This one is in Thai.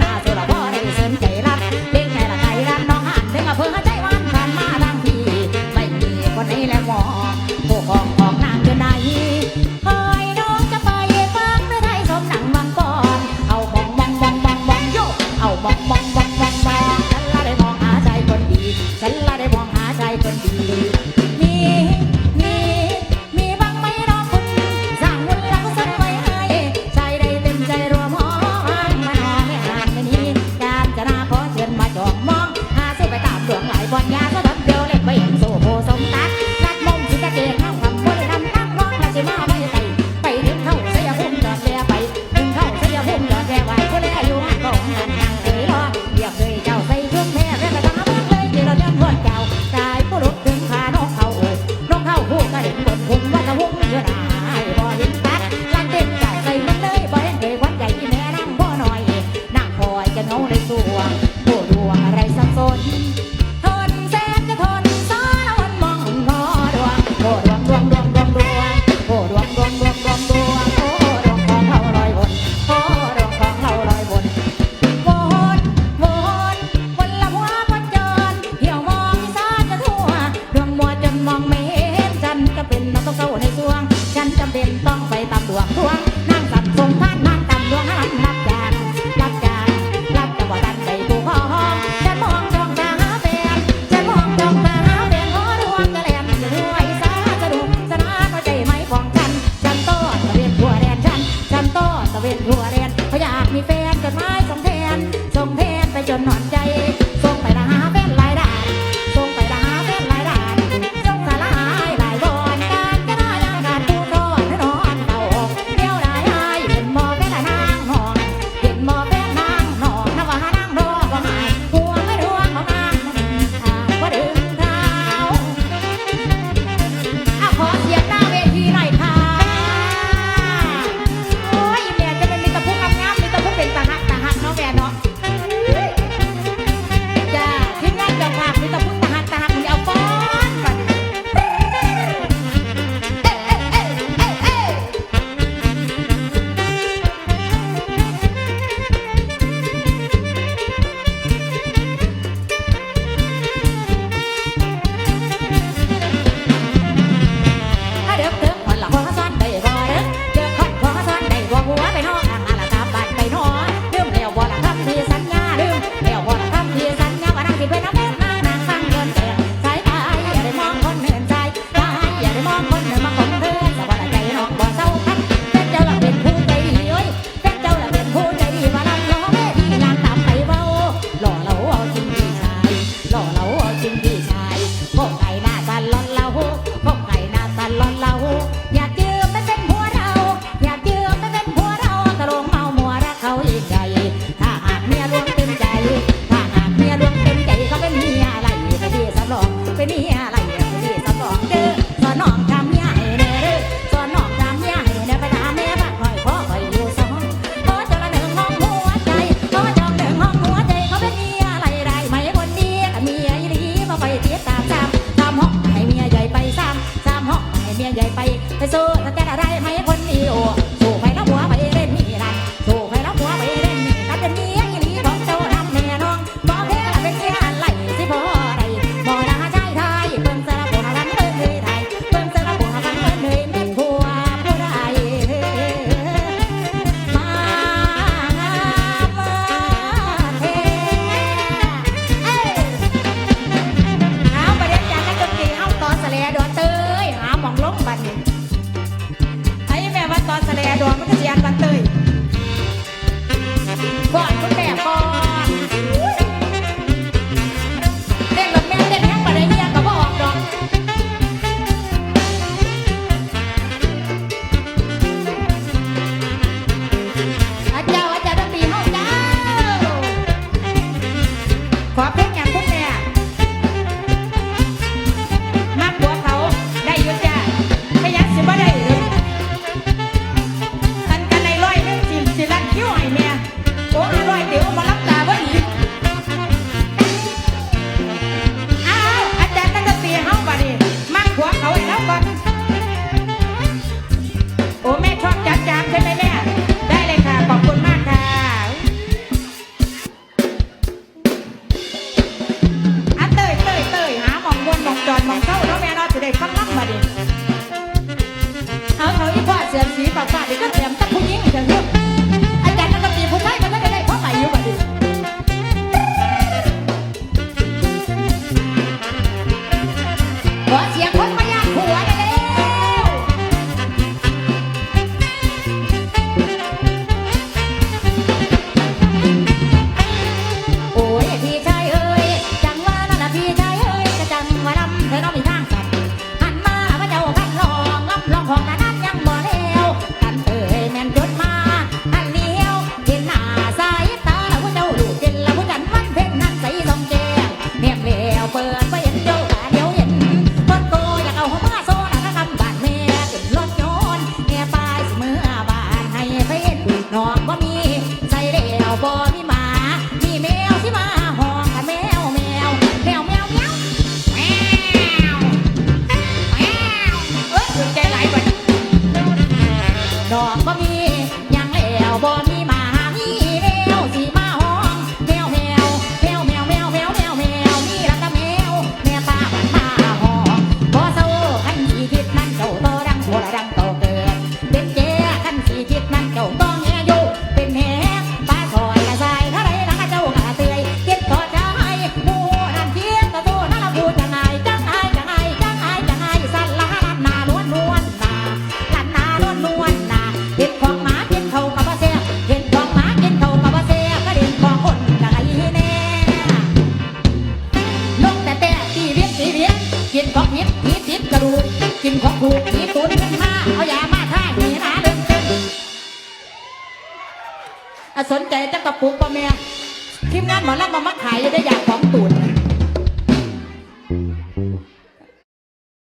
nada. papai, liga tempo. ของถูกผีตุนขึ้นมาเอายามาท่าหีหาเดินเต้นอะสนใจจะกระปุกป่ะเมียทีมงานหมอลำมามาขายจะได้อยางของตูด